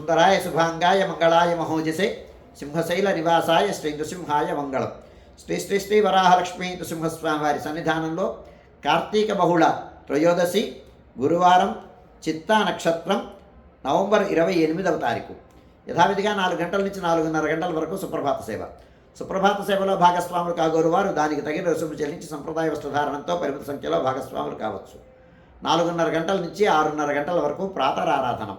సుందరాయ శుభాంగాయ మంగళాయ మహోజసే సింహశైల నివాసాయ శ్రీ నృసింహాయ మంగళం. శ్రీ శ్రీ శ్రీ వరాహలక్ష్మీ నృసింహస్వామి వారి సన్నిధానంలో కార్తీక బహుళ త్రయోదశి గురువారం చిత్తా నక్షత్రం నవంబర్ ఇరవై ఎనిమిదవ తారీఖు. యథావిధిగా నాలుగు గంటల నుంచి నాలుగున్నర గంటల వరకు సుప్రభాత సేవ. సుప్రభాత సేవలో భాగస్వాములు కాగోరు వారు దానికి తగిన రుసుము చెల్లించి సంప్రదాయ వస్త్రధారణంతో పరిమిత సంఖ్యలో భాగస్వాములు కావచ్చు. నాలుగున్నర గంటల నుంచి ఆరున్నర గంటల వరకు ప్రాతరారాధనం.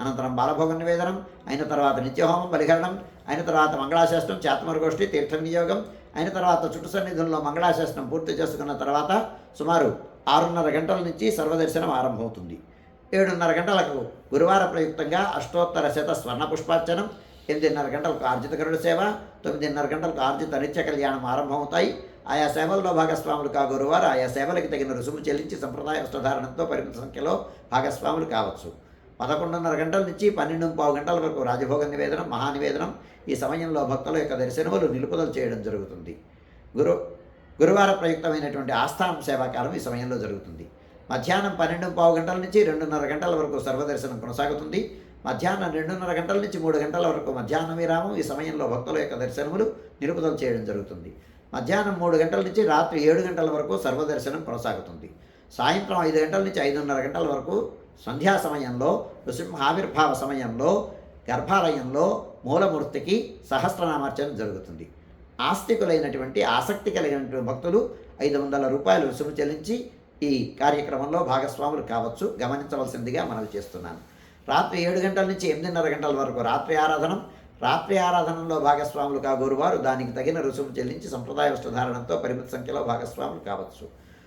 అనంతరం బాలభోగ నివేదనం అయిన తర్వాత నిత్యహోమం బలిహరణం అయిన తర్వాత మంగళాశాస్త్రం చేతమరగోష్ఠి తీర్థ వినియోగం అయిన తర్వాత చుట్టు సన్నిధుల్లో మంగళాశాస్త్రం పూర్తి చేసుకున్న తర్వాత సుమారు ఆరున్నర గంటల నుంచి సర్వదర్శనం ఆరంభమవుతుంది. ఏడున్నర గంటలకు గురువార ప్రయుక్తంగా అష్టోత్తర శత స్వర్ణ పుష్పార్చనం ఎనిమిదిన్నర గంటలకు ఆర్జిత గరుడ సేవ తొమ్మిదిన్నర గంటలకు ఆర్జిత నిత్య కళ్యాణం ఆరంభమవుతాయి. ఆయా సేవల్లో భాగస్వాములు కాగురువారు ఆయా సేవలకు తగిన రుసుము చెల్లించి సంప్రదాయ వస్త్రధారణంతో పరిమిత సంఖ్యలో భాగస్వాములు కావచ్చు. పదకొండున్నర గంటల నుంచి పన్నెండు పావు గంటల వరకు రాజభోగ నివేదనం మహానివేదనం ఈ సమయంలో భక్తుల యొక్క దర్శనములు నిలుపుదల చేయడం జరుగుతుంది. గురు గురువార ప్రయుక్తమైనటువంటి ఆస్థానం సేవాకాలం ఈ సమయంలో జరుగుతుంది. మధ్యాహ్నం పన్నెండు పావు గంటల నుంచి రెండున్నర గంటల వరకు సర్వదర్శనం కొనసాగుతుంది. మధ్యాహ్నం రెండున్నర గంటల నుంచి మూడు గంటల వరకు మధ్యాహ్న విరామం ఈ సమయంలో భక్తుల యొక్క దర్శనములు నిలుపుదల చేయడం జరుగుతుంది. మధ్యాహ్నం మూడు గంటల నుంచి రాత్రి ఏడు గంటల వరకు సర్వదర్శనం కొనసాగుతుంది. సాయంత్రం ఐదు గంటల నుంచి ఐదున్నర గంటల వరకు సంధ్యా సమయంలో నృసింహావిర్భావ సమయంలో గర్భాలయంలో మూలమూర్తికి సహస్రనామార్చన జరుగుతుంది. ఆస్తికులైనటువంటి ఆసక్తి కలిగినటువంటి భక్తులు ఐదు వందల రూపాయలు రుసుము చెల్లించి ఈ కార్యక్రమంలో భాగస్వాములు కావచ్చు. గమనించవలసిందిగా మనవి చేస్తున్నాను. రాత్రి ఏడు గంటల నుంచి ఎనిమిదిన్నర గంటల వరకు రాత్రి ఆరాధనం. రాత్రి ఆరాధనలో భాగస్వాములు కాగోరు వారు దానికి తగిన రుసుము చెల్లించి సంప్రదాయ వస్త్రధారణంతో పరిమిత సంఖ్యలో భాగస్వాములు కావచ్చు.